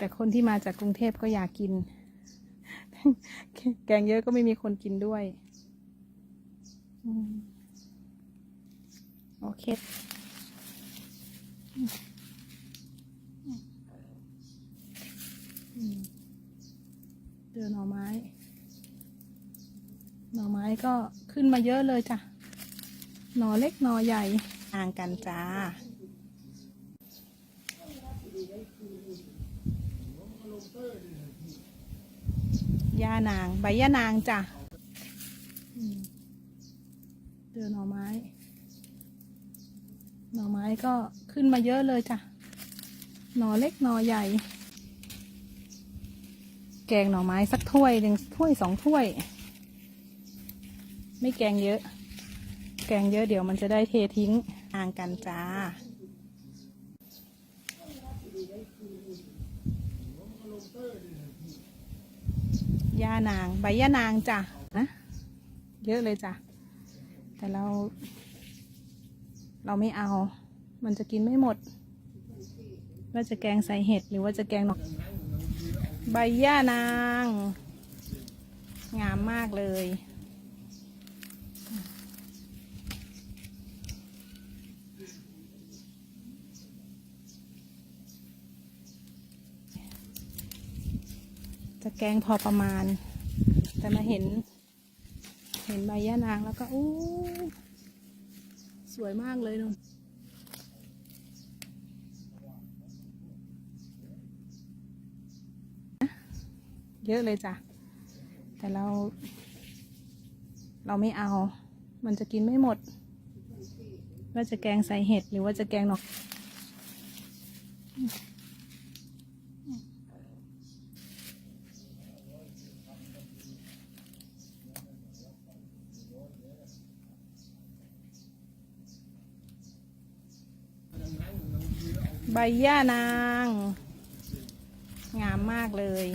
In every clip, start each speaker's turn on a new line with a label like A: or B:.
A: แต่คนที่มาจากกรุงเทพก็อยากกิน แกงเยอะก็ไม่มีคนกินด้วยโอเคอือืมเจอหน่อไม้ หน่อไม้ก็ขึ้นมาเยอะเลยจ้ะ หน่อเล็กหน่อใหญ่ห่างกันจ้า ย่านางใบย่านางจ้ะอืมเจอหน่อไม้ หน่อไม้ก็ขึ้นมาเยอะเลยจ้ะ หน่อเล็กหน่อใหญ่ แกงหน่อไม้สักถ้วยหนึ่งถ้วยสองถ้วย ไม่แกงเยอะ แกงเยอะเดี๋ยวมันจะได้เททิ้งห่างกันจ้า ย่านาง ใบย่านางจ้ะนะเยอะเลยจ้ะ แต่เรา เราไม่เอา มันจะกินไม่หมด ว่าจะแกงใส่เห็ดหรือว่าจะแกงหนอกใบย่านาง งามมากเลยะแกงพอประมาณ แต่มาเห็น เห็นใบย่านางแล้วก็อู้สวยมากเลยนุ่นเยอะเลยจ้ะ แต่เรา เราไม่เอา มันจะกินไม่หมด ว่าจะแกงใส่เห็ดหรือว่าจะแกงหนอก ใบย่านาง งามมากเลย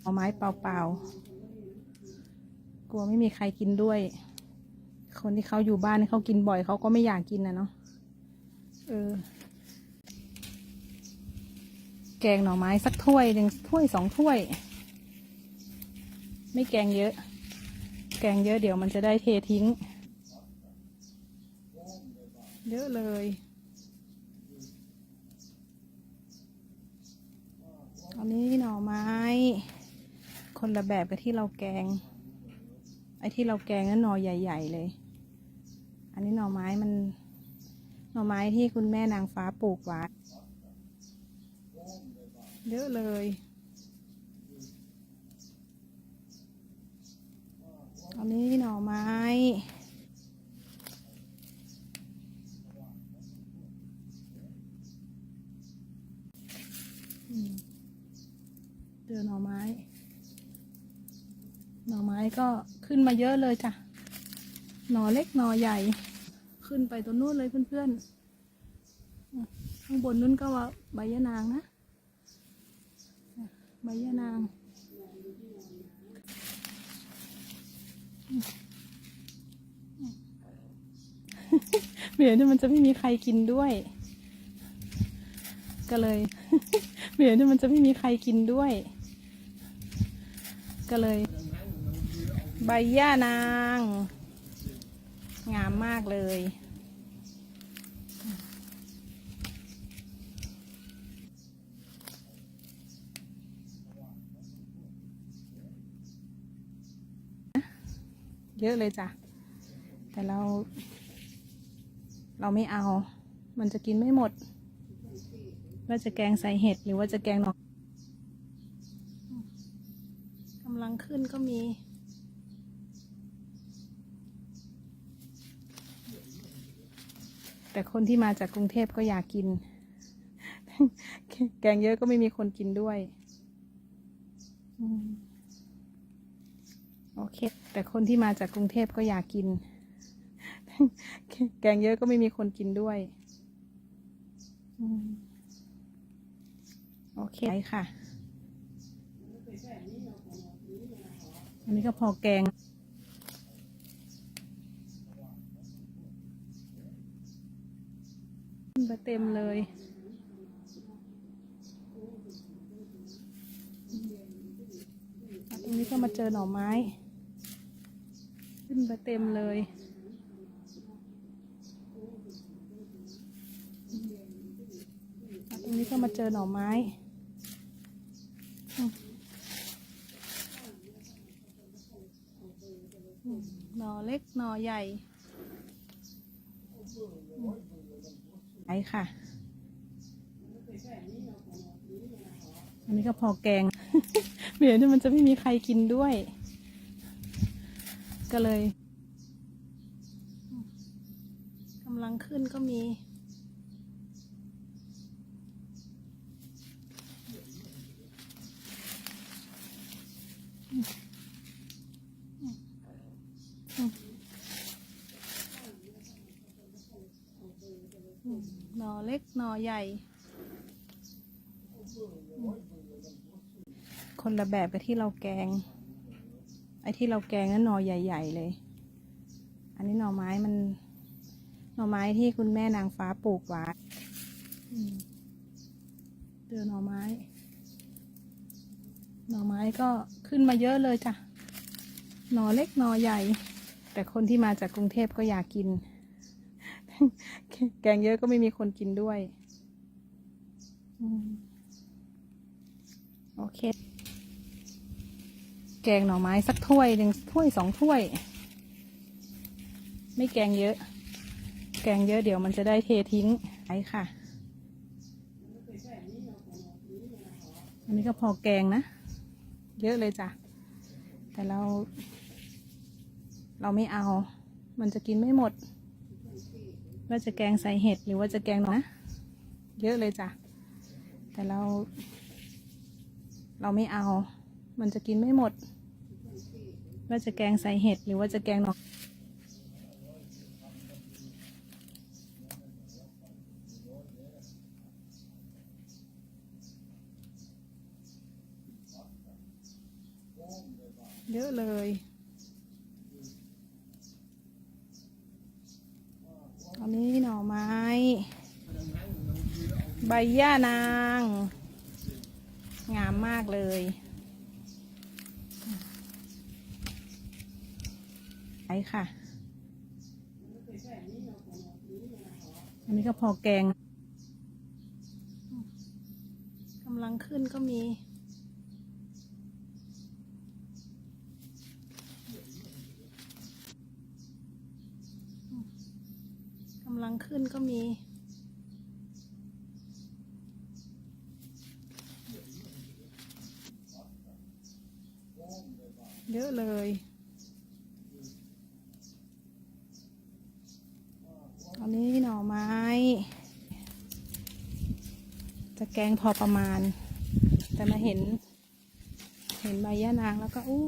A: เอาไม้เปล่าๆ กลัวไม่มีใครกินด้วย คนที่เขาอยู่บ้านเขากินบ่อยเขาก็ไม่อยากกินนะเนาะ เออ แกงหน่อไม้สักถ้วยหนึ่งถ้วยสองถ้วย ไม่แกงเยอะ แกงเยอะเดี๋ยวมันจะได้เททิ้ง เยอะเลยอันนี้หน่อไม้ คนละแบบกับที่เราแกง ไอ้ที่เราแกงนั้นหน่อใหญ่ ๆ เลย อันนี้หน่อไม้มัน หน่อไม้ที่คุณแม่นางฟ้าปลูกไว้เยอะเลย อันนี้หน่อไม้ เจอหน่อไม้ หน่อไม้ก็ขึ้นมาเยอะเลยจ้ะ หน่อเล็กหน่อใหญ่ ขึ้นไปตัวนู้นเลยเพื่อนๆ ข้างบนนู้นก็ว่าใบยะนางนะอะใบยะนาง เหมียวเนี่ยมันจะไม่มีใครกินด้วย ก็เลยเหมียวเนี่ยมันจะไม่มีใครกินด้วย ก็เลย ใบหญ้านาง งามมากเลย เยอะเลยจ้ะ แต่เรา เราไม่เอา มันจะกินไม่หมด ว่าจะแกงใส่เห็ดหรือว่าจะแกงหนอกกำลังขึ้นก็มีแต่คนที่มาจากกรุงเทพก็อยากกิน แกงเยอะก็ไม่มีคนกินด้วย อืม โอเค แต่คนที่มาจากกรุงเทพก็อยากกิน แกงเยอะก็ไม่มีคนกินด้วยโอเคค่ะ อันนี้ก็พอแกงมาเต็มเลย ตรงนี้ก็มาเจอหน่อไม้ ขึ้นมาเต็มเลย ตรงนี้ก็มาเจอหน่อไม้หน่อเล็กหน่อใหญ่ไอ้ค่ะ อันนี้ก็พอแกง เดี๋ยวนี่มันจะไม่มีใครกินด้วย ก็เลยกำลังขึ้นก็มี หน่อเล็กหน่อใหญ่ คนละแบบกับที่เราแกง ไอ้ที่เราแกงนั้นหน่อใหญ่ ๆ เลย อันนี้หน่อไม้มัน หน่อไม้ที่คุณแม่นางฟ้าปลูกไว้เจอหน่อไม้ หน่อไม้ก็ขึ้นมาเยอะเลยจ้ะ หน่อเล็กหน่อใหญ่ แต่คนที่มาจากกรุงเทพก็อยากกิน แกงเยอะก็ไม่มีคนกินด้วยอโอเค แกงหน่อไม้สักถ้วยหนึ่งถ้วยสองถ้วย ไม่แกงเยอะ แกงเยอะเดี๋ยวมันจะได้เททิ้งไอ้ค่ะ อันนี้ก็พอแกงนะ เยอะเลยจ้ะ แต่เรา เราไม่เอา มันจะกินไม่หมด ว่าจะแกงใส่เห็ดหรือว่าจะแกงหน่อนะเยอะเลยจ้ะ แต่เรา เราไม่เอา มันจะกินไม่หมด ว่าจะแกงใส่เห็ดหรือว่าจะแกงหน่อเยอะเลย ตอนนี้หน่อไม้ ใบย่านาง งามมากเลย ไอ้ค่ะ อันนี้ก็พอแกงกำลังขึ้นก็มีกำลังขึ้นก็มีเยอะเลย ตอนนี้หน่อไม้ จะ แกงพอประมาณ แต่มาเห็น เห็นใบย่านางแล้วก็อู้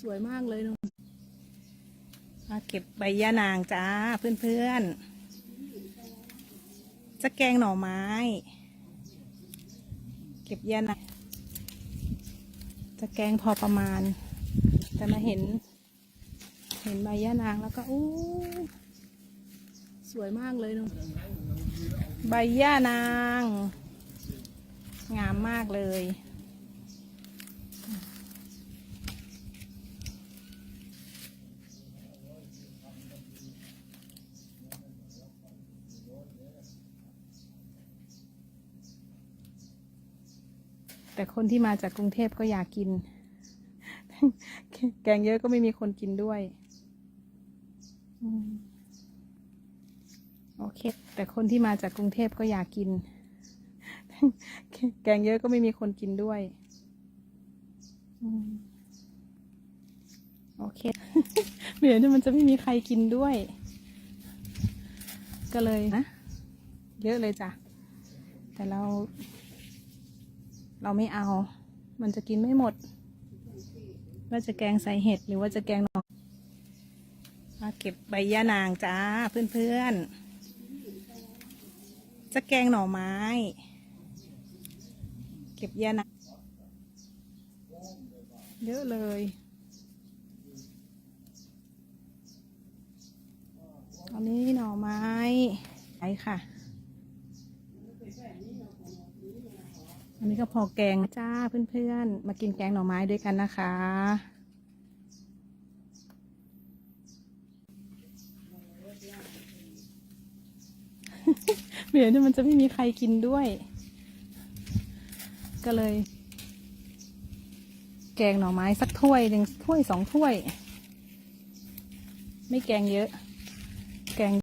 A: สวยมากเลยนุ่นมาเก็บใบย่านางจ้าเพื่อนๆ จะแกงหน่อไม้ เก็บย่านางจะแกงพอประมาณ แต่มาเห็น เห็นใบย่านางแล้วก็อู้สวยมากเลยนุ่น ใบย่านาง งามมากเลย แต่คนที่มาจากกรุงเทพก็อยากกิน แกงเยอะก็ไม่มีคนกินด้วย อืม โอเค แต่คนที่มาจากกรุงเทพก็อยากกิน แกงเยอะก็ไม่มีคนกินด้วยโอเคเดี๋ยวนี่มันจะไม่มีใครกินด้วย ก็เลยนะ เยอะเลยจ้ะ แต่เรา เราไม่เอา มันจะกินไม่หมด ว่าจะแกงใส่เห็ดหรือว่าจะแกงน่อมาเก็บใบย่านางจ้าเพื่อนๆ จะแกงหน่อไม้ เก็บย่านางเยอะเลย ตอนนี้หน่อไม้ค่ะ อันนี้ก็พอแกงจ้าเพื่อนๆ มากินแกงหน่อไม้ด้วยกันนะคะ เดี๋ยวเนี่ยมันจะไม่มีใครกินด้วย ก็เลย แกงหน่อไม้สักถ้วยหนึ่งถ้วยสองถ้วย ไม่แกงเยอะ